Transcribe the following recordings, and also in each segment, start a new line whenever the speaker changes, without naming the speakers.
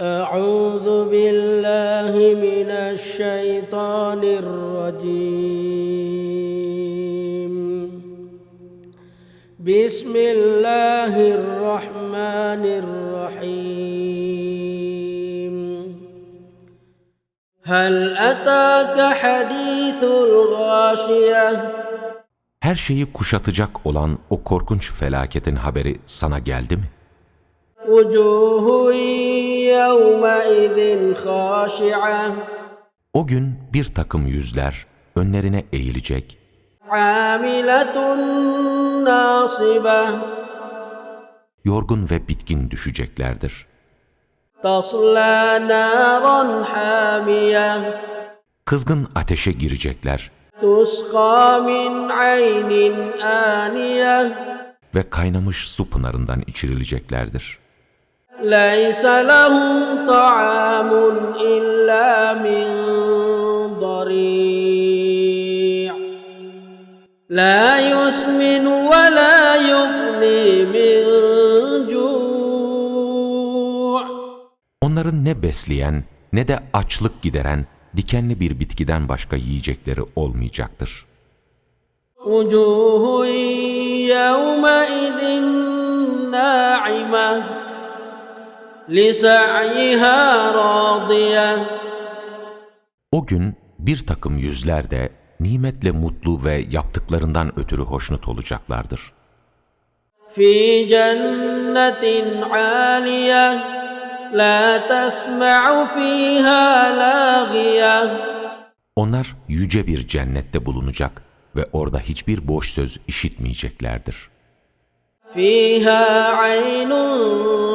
أعوذ بالله من الشيطان الرجيم بسم الله الرحمن الرحيم هل أتاك حديث الغاشية
Her şeyi kuşatacak olan o korkunç felaketin haberi sana geldi mi? O gün bir takım yüzler önlerine eğilecek. Yorgun ve bitkin düşeceklerdir. Kızgın ateşe girecekler. Ve kaynamış su pınarından içirileceklerdir.
ليس لهم طعام إلا من ضريع لا يسمن ولا يغني من جوع
Onların ne besleyen ne de açlık gideren dikenli bir bitkiden başka yiyecekleri olmayacaktır.
وجوه يومئذ ناعمة لسعيها راضية
o gün bir takım yüzler de nimetle mutlu ve yaptıklarından ötürü hoşnut olacaklardır.
Fi cennetin aliyeh la tesma'u fiha lagiyeh
Onlar yüce bir cennette bulunacak ve orada hiçbir boş söz işitmeyeceklerdir.
Fiha aynun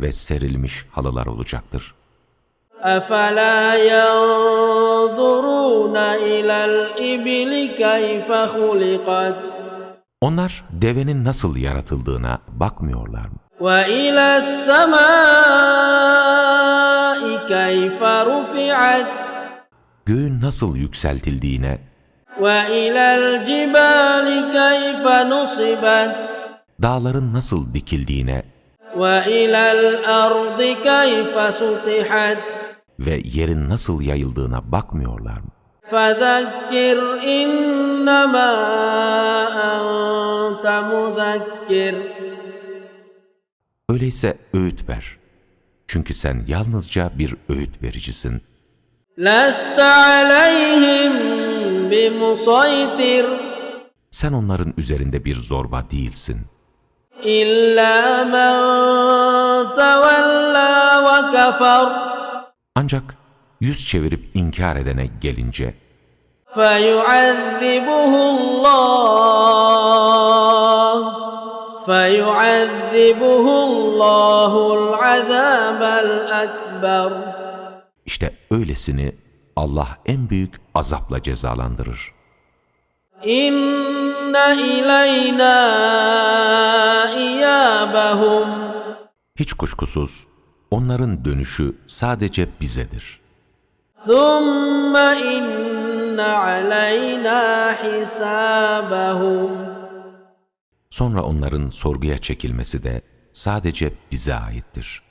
ve serilmiş halılar olacaktır.
أفلا ينظرون إلى الإبل كيف خلقت
Onlar devenin nasıl yaratıldığına bakmıyorlar mı?
وإلى السماء كيف رفعت
Göğün nasıl yükseltildiğine,
وإلى الجبال كيف نصبت
dağların nasıl dikildiğine
وإلى الأرض كيف سطحت
ve yerin nasıl yayıldığına bakmıyorlar mı?
فذكر إنما أنت مذكر
Öyleyse öğüt ver. Çünkü sen yalnızca bir öğüt vericisin.
لست عليهم بمسيطر
Sen onların üzerinde bir zorba değilsin.
إلا من تولى وكفر
Ancak yüz çevirip inkar edene gelince
فيعذبه الله فيعذبه الله العذاب الأكبر
işte öylesini Allah en büyük azapla cezalandırır.
إن إلينا إيابهم
Hiç kuşkusuz onların dönüşü sadece bizedir.
ثم إن علينا حسابهم
Sonra onların sorguya çekilmesi de sadece bize aittir.